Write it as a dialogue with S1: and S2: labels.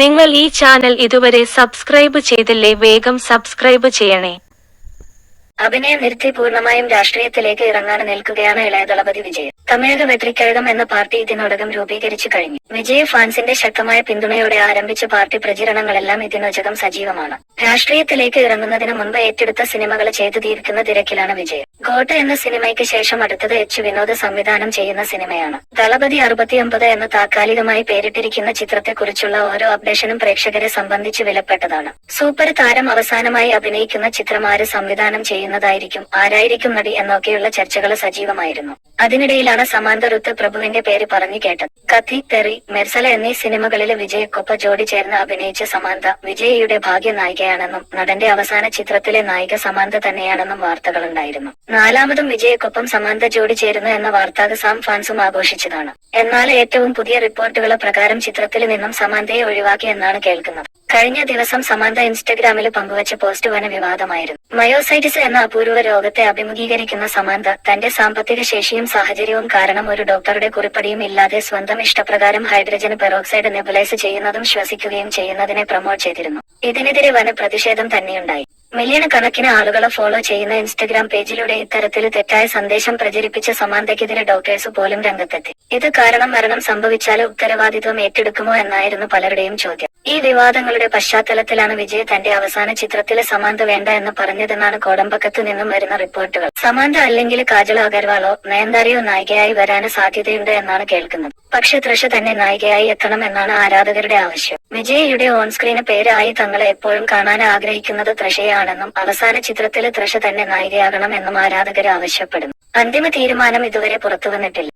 S1: നിങ്ങൾ ഈ ചാനൽ ഇതുവരെ സബ്സ്ക്രൈബ് ചെയ്തില്ലേ വേഗം സബ്സ്ക്രൈബ് ചെയ്യണേ.
S2: അഭിനയം നിർത്തി പൂർണമായും രാഷ്ട്രീയത്തിലേക്ക് ഇറങ്ങാൻ നിൽക്കുകയാണ് ഇളയ വിജയ് തമിഴക വെട്രിക്കഴകം എന്ന പാർട്ടി ഇതിനോടകം രൂപീകരിച്ചു കഴിഞ്ഞു. വിജയ് ഫാൻസിന്റെ ശക്തമായ പിന്തുണയോടെ ആരംഭിച്ച പാർട്ടി പ്രചരണങ്ങളെല്ലാം ഇതിനോചകം സജീവമാണ്. രാഷ്ട്രീയത്തിലേക്ക് ഇറങ്ങുന്നതിന് മുമ്പ് ഏറ്റെടുത്ത സിനിമകൾ ചെയ്തു തീർക്കുന്ന തിരക്കിലാണ് വിജയ് ഗോട്ട എന്ന സിനിമയ്ക്ക് ശേഷം അടുത്തത് എച്ച് വിനോദ് സംവിധാനം ചെയ്യുന്ന സിനിമയാണ്. ദളപതി അറുപത്തിയൊമ്പത് എന്ന് താൽക്കാലികമായി പേരിട്ടിരിക്കുന്ന ചിത്രത്തെക്കുറിച്ചുള്ള ഓരോ അപ്ഡേഷനും പ്രേക്ഷകരെ സംബന്ധിച്ച് വിലപ്പെട്ടതാണ്. സൂപ്പർ താരം അവസാനമായി അഭിനയിക്കുന്ന ചിത്രം ആര് സംവിധാനം ചെയ്യുന്നതായിരിക്കും ആരായിരിക്കും നടി എന്നൊക്കെയുള്ള ചർച്ചകൾ സജീവമായിരുന്നു. അതിനിടയിലാണ് സമാന്ത ഋത്ത് പ്രഭുവിന്റെ പേര് പറഞ്ഞു കേട്ടത്. കഥി തെറി മെർസല എന്നീ സിനിമകളിലെ വിജയക്കൊപ്പ ജോഡി ചേർന്ന് അഭിനയിച്ച സമാന്ത വിജയയുടെ ഭാഗ്യ നായികയാണെന്നും നടന്റെ അവസാന ചിത്രത്തിലെ നായിക സമാന്ത തന്നെയാണെന്നും വാർത്തകളുണ്ടായിരുന്നു. നാലാമതും വിജയക്കൊപ്പം സമാന്ത ജോഡി ചേരുന്നു എന്ന വാർത്ത സാം ഫാൻസും ആഘോഷിച്ചതാണ്. എന്നാൽ ഏറ്റവും പുതിയ റിപ്പോർട്ടുകൾ പ്രകാരം ചിത്രത്തിൽ നിന്നും സമാന്തയെ ഒഴിവാക്കി എന്നാണ് കേൾക്കുന്നത്. കഴിഞ്ഞ ദിവസം സമാന്ത ഇൻസ്റ്റഗ്രാമിൽ പങ്കുവച്ച പോസ്റ്റ് വന വിവാദമായിരുന്നു. മയോസൈറ്റിസ് എന്ന അപൂർവ രോഗത്തെ അഭിമുഖീകരിക്കുന്ന സമാന്ത തന്റെ സാമ്പത്തിക ശേഷിയും സാഹചര്യവും കാരണം ഒരു ഡോക്ടറുടെ കുറിപ്പടിയും ഇല്ലാതെ സ്വന്തം ഇഷ്ടപ്രകാരം ഹൈഡ്രജൻ പെറോക്സൈഡ് നെബുലൈസ് ചെയ്യുന്നതും ശ്വസിക്കുകയും ചെയ്യുന്നതിനെ പ്രൊമോട്ട് ചെയ്തിരുന്നു. ഇതിനെതിരെ വന പ്രതിഷേധം തന്നെയുണ്ടായി. മില്യൺ കണക്കിന് ആളുകളെ ഫോളോ ചെയ്യുന്ന ഇൻസ്റ്റഗ്രാം പേജിലൂടെ ഇത്തരത്തിൽ തെറ്റായ സന്ദേശം പ്രചരിപ്പിച്ച സമാന്തയ്ക്കെതിരെ ഡോക്ടേഴ്സ് പോലും രംഗത്തെത്തി. ഇത് കാരണം മരണം സംഭവിച്ചാൽ ഉത്തരവാദിത്വം ഏറ്റെടുക്കുമോ എന്നായിരുന്നു പലരുടെയും ചോദ്യം. ഈ വിവാദങ്ങളുടെ പശ്ചാത്തലത്തിലാണ് വിജയ് തന്റെ അവസാന ചിത്രത്തിലെ സമാന്ത വേണ്ട എന്ന് പറഞ്ഞതെന്നാണ് കോടമ്പക്കത്ത് നിന്നും വരുന്ന റിപ്പോർട്ടുകൾ. സമാന്ത അല്ലെങ്കിൽ കാജൽ അഗർവാളോ നയൻതാരയോ നായികയായി വരാന് സാധ്യതയുണ്ട് എന്നാണ് കേൾക്കുന്നത്. പക്ഷെ തൃഷ തന്നെ നായികയായി എത്തണം എന്നാണ് ആരാധകരുടെ ആവശ്യം. വിജയയുടെ ഓൺ സ്ക്രീന് പേരായി തങ്ങളെ എപ്പോഴും കാണാൻ ആഗ്രഹിക്കുന്നത് തൃഷയാണെന്നും അവസാന ചിത്രത്തിലെ തൃഷ തന്നെ നായികയാകണം എന്നും ആരാധകർ ആവശ്യപ്പെടുന്നു. അന്തിമ തീരുമാനം ഇതുവരെ പുറത്തുവന്നിട്ടില്ല.